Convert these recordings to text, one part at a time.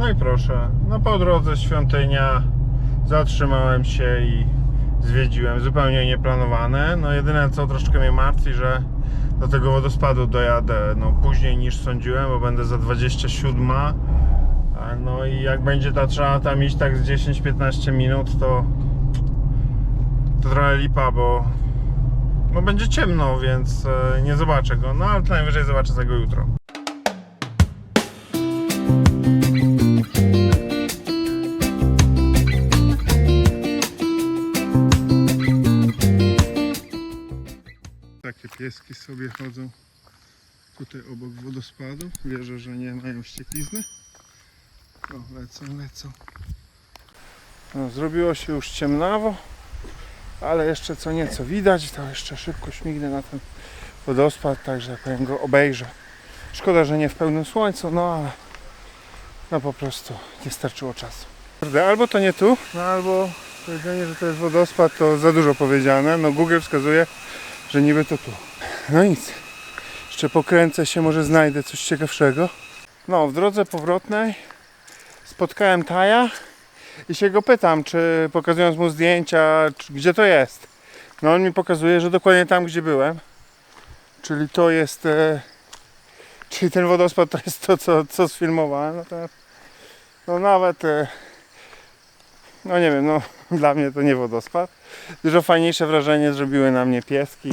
No i proszę, no po drodze świątynia zatrzymałem się i zwiedziłem, zupełnie nieplanowane. No jedyne co troszeczkę mnie martwi, że do tego wodospadu dojadę no, później niż sądziłem, bo będę za 27. A No i jak będzie ta trzeba tam iść tak z 10-15 minut, to to trochę lipa, bo będzie ciemno, więc e, nie zobaczę go. No ale najwyżej zobaczę tego jutro. Pieski sobie chodzą tutaj obok wodospadu. Wierzę, że nie mają ścieklizny. O, lecą, lecą. No, zrobiło się już ciemnawo, ale jeszcze co nieco widać, to jeszcze szybko śmignę na ten wodospad, tak że jak go obejrzę. Szkoda, że nie w pełnym słońcu, no ale no po prostu nie starczyło czasu. Albo to nie tu, no albo powiedzenie, że to jest wodospad to za dużo powiedziane. No Google wskazuje, że niby to tu. No nic. Jeszcze pokręcę się, może znajdę coś ciekawszego. No, w drodze powrotnej spotkałem Taja i się go pytam, czy pokazując mu zdjęcia, czy, gdzie to jest. No on mi pokazuje, że dokładnie tam, gdzie byłem. Czyli to jest. E, czyli ten wodospad to jest to, co, co sfilmowałem. No, to, no nawet. E, no nie wiem, no dla mnie to nie wodospad. Dużo fajniejsze wrażenie zrobiły na mnie pieski.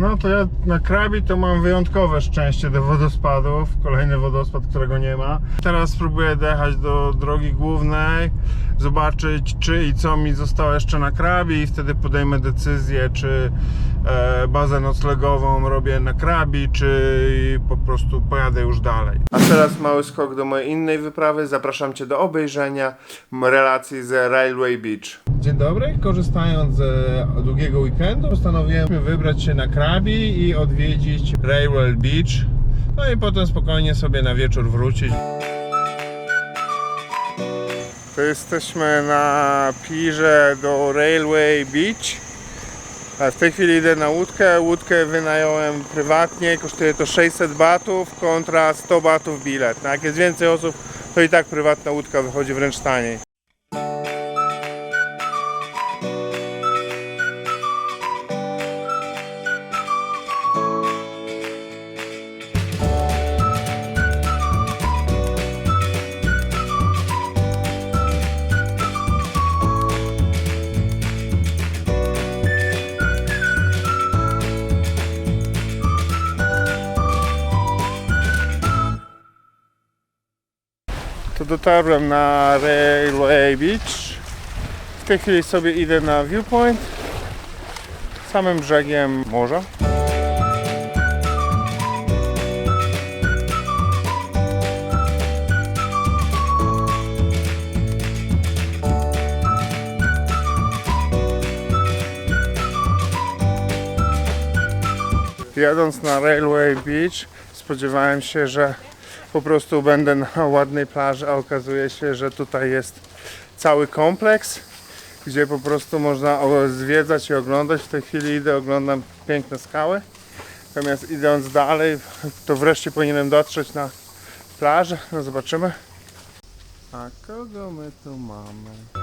No to ja na Krabi to mam wyjątkowe szczęście do wodospadów. Kolejny wodospad, którego nie ma. Teraz spróbuję dojechać do drogi głównej, zobaczyć czy i co mi zostało jeszcze na Krabi i wtedy podejmę decyzję, czy bazę noclegową robię na Krabi, czy po prostu pojadę już dalej. A teraz mały skok do mojej innej wyprawy. Zapraszam Cię do obejrzenia relacji z Railway Beach. Dzień dobry. Korzystając z długiego weekendu, postanowiłem wybrać się na Krabi i odwiedzić Railway Beach. No i potem spokojnie sobie na wieczór wrócić. To jesteśmy na pirze do Railway Beach. W tej chwili idę na łódkę. Łódkę wynająłem prywatnie. Kosztuje to 600 batów kontra 100 batów bilet. No jak jest więcej osób, to i tak prywatna łódka wychodzi wręcz taniej. Dotarłem na Railway Beach. W tej chwili sobie idę na viewpoint samym brzegiem morza. Jadąc na Railway Beach spodziewałem się, że po prostu będę na ładnej plaży, a okazuje się, że tutaj jest cały kompleks, gdzie po prostu można zwiedzać i oglądać. W tej chwili idę, oglądam piękne skały. Natomiast idąc dalej, to wreszcie powinienem dotrzeć na plażę. No zobaczymy. A kogo my tu mamy?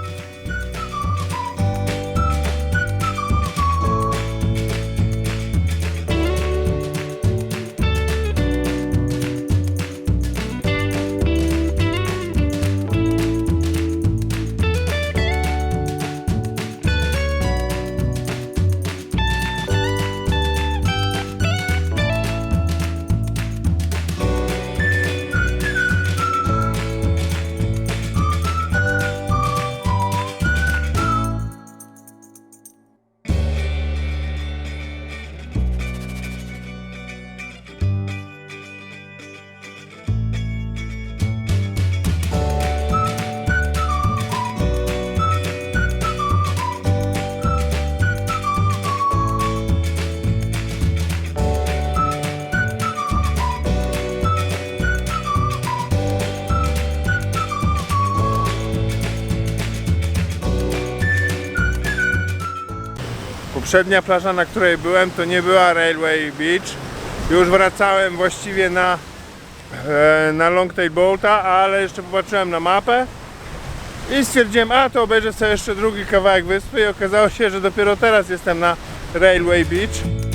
Poprzednia plaża, na której byłem, to nie była Railway Beach. Już wracałem właściwie na e, na Longtail Bolta, ale jeszcze popatrzyłem na mapę i stwierdziłem, a to obejrzę sobie jeszcze drugi kawałek wyspy i okazało się, że dopiero teraz jestem na Railway Beach.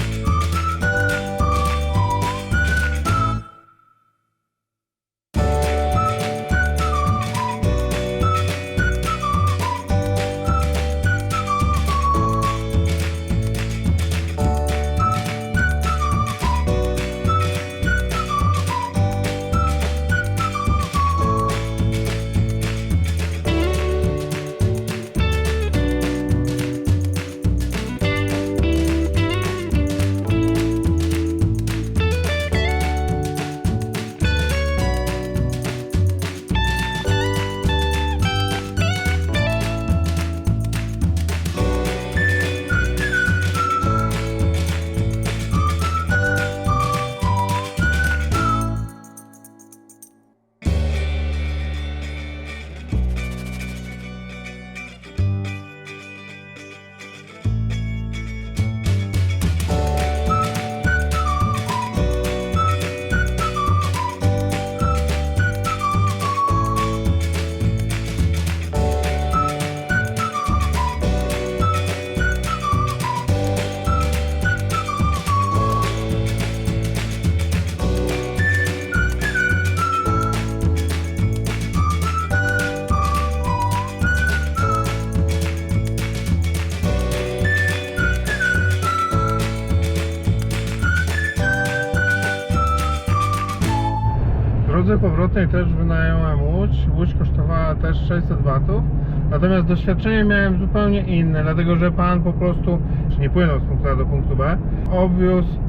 Powrotnej też wynająłem łódź. Łódź kosztowała też 600 watów. Natomiast doświadczenie miałem zupełnie inne, dlatego że pan po prostu czy nie płynął z punktu A do punktu B, obwiózł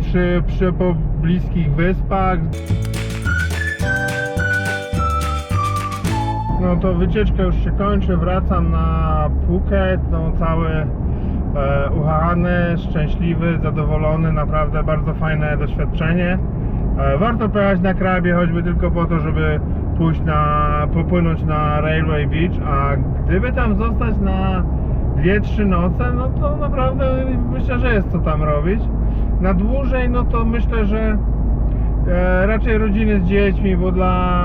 przy, przy pobliskich wyspach. No to wycieczka już się kończy, wracam na Phuket, no cały e, uchany, szczęśliwy, zadowolony, naprawdę bardzo fajne doświadczenie. E, warto pojechać na krabie choćby tylko po to, żeby pójść na, popłynąć na Railway Beach, a gdyby tam zostać na 2-3 noce, no to naprawdę myślę, że jest co tam robić. Na dłużej, no to myślę, że e, raczej rodziny z dziećmi, bo dla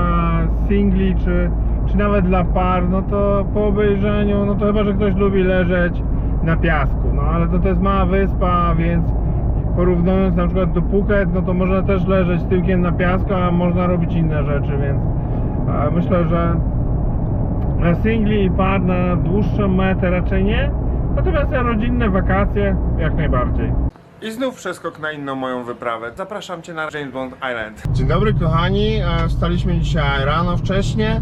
singli czy, czy nawet dla par, no to po obejrzeniu, no to chyba, że ktoś lubi leżeć na piasku, no ale to, to jest mała wyspa, więc porównując na przykład do Phuket, no to można też leżeć tyłkiem na piasku, a można robić inne rzeczy, więc myślę, że na singli i par na dłuższą metę raczej nie, natomiast na rodzinne wakacje jak najbardziej. I znów przeskok na inną moją wyprawę. Zapraszam Cię na James Bond Island. Dzień dobry kochani, E, wstaliśmy dzisiaj rano wcześnie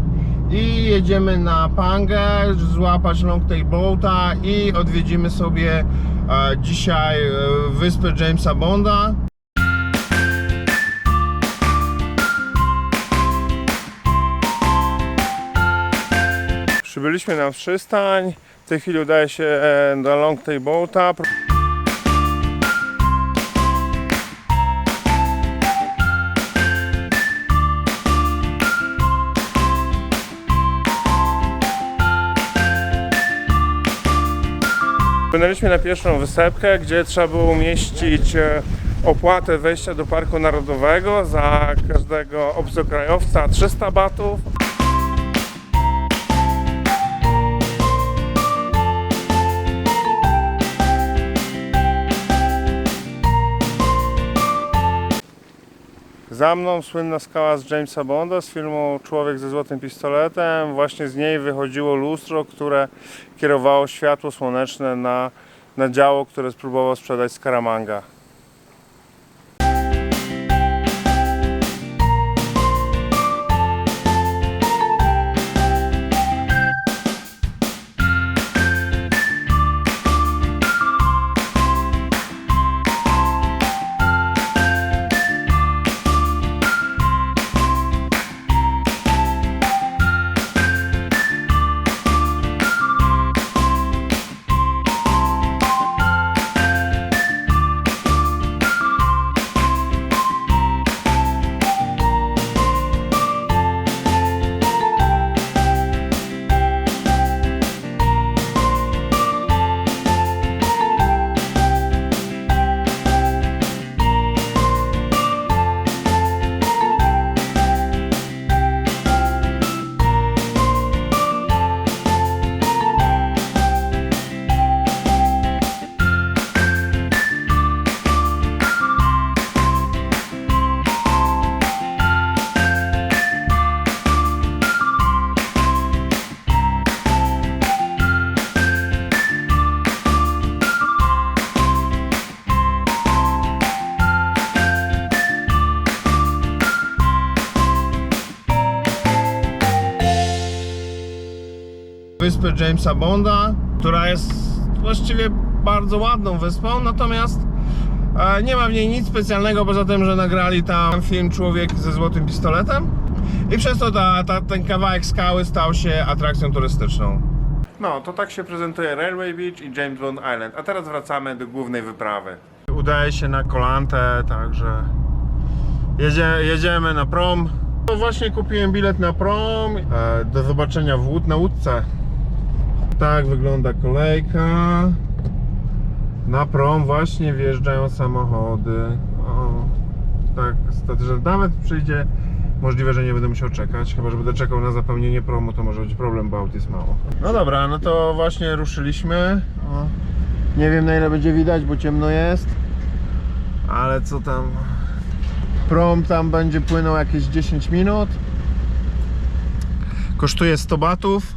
i jedziemy na Pangę, złapać Longtail Boata i odwiedzimy sobie e, dzisiaj e, wyspę Jamesa Bonda. Przybyliśmy na przystań. W tej chwili udaje się e, do Longtail Boata. Płynęliśmy na pierwszą wysepkę, gdzie trzeba było umieścić e, opłatę wejścia do Parku Narodowego za każdego obcokrajowca 300 batów. Za mną słynna skała z Jamesa Bonda z filmu Człowiek ze złotym pistoletem. Właśnie z niej wychodziło lustro, które kierowało światło słoneczne na, na działo, które spróbował sprzedać Scaramanga. Wyspę Jamesa Bonda, która jest właściwie bardzo ładną wyspą, natomiast e, nie ma w niej nic specjalnego poza tym, że nagrali tam film Człowiek ze złotym pistoletem i przez to ta, ta, ten kawałek skały stał się atrakcją turystyczną. No, to tak się prezentuje Railway Beach i James Bond Island. A teraz wracamy do głównej wyprawy. Udaje się na kolantę, także jedzie, jedziemy na prom. No właśnie kupiłem bilet na prom. E, do zobaczenia w łód na łódce. Tak wygląda kolejka. Na prom właśnie wjeżdżają samochody. O, tak, że nawet przyjdzie. Możliwe, że nie będę musiał czekać. Chyba, że będę czekał na zapełnienie promu, to może być problem, bo aut jest mało. No dobra, no to właśnie ruszyliśmy. O. Nie wiem na ile będzie widać, bo ciemno jest. Ale co tam? Prom tam będzie płynął jakieś 10 minut. Kosztuje 100 batów.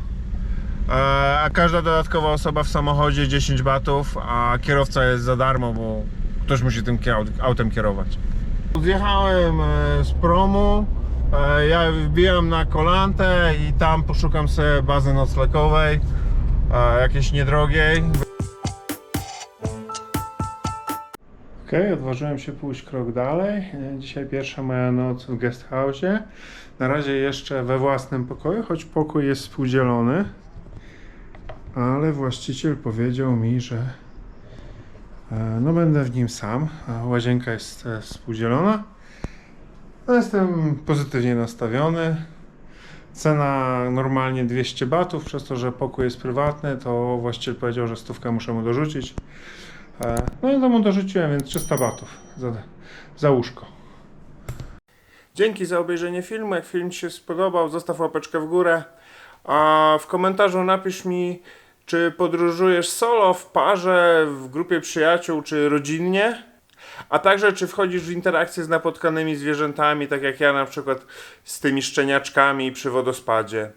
E, A każda dodatkowa osoba w samochodzie 10 batów, a kierowca jest za darmo, bo ktoś musi tym autem kierować. Zjechałem e, z promu. e, Ja wbijam na kolantę i tam poszukam sobie bazy noclegowej, jakiejś niedrogiej. Okej, odważyłem się pójść krok dalej. Dzisiaj pierwsza moja noc w guest house. Na razie jeszcze we własnym pokoju, choć pokój jest współdzielony. Ale właściciel powiedział mi, że e, no będę w nim sam. Łazienka jest e, współdzielona. No, jestem pozytywnie nastawiony. Cena normalnie 200 batów, przez to, że pokój jest prywatny, to właściciel powiedział, że stówkę muszę mu dorzucić. E, No i to mu dorzuciłem, więc 300 batów za, za łóżko. Dzięki za obejrzenie filmu. Jak film Ci się spodobał, zostaw łapeczkę w górę. A w komentarzu napisz mi, czy podróżujesz solo, w parze, w grupie przyjaciół, czy rodzinnie. A także, czy wchodzisz w interakcję z napotkanymi zwierzętami, tak jak ja na przykład z tymi szczeniaczkami przy wodospadzie.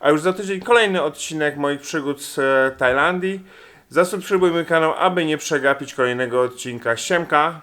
A już za tydzień kolejny odcinek moich przygód z e, Tajlandii. Zasubskrybuj mój kanał, aby nie przegapić kolejnego odcinka. Siemka!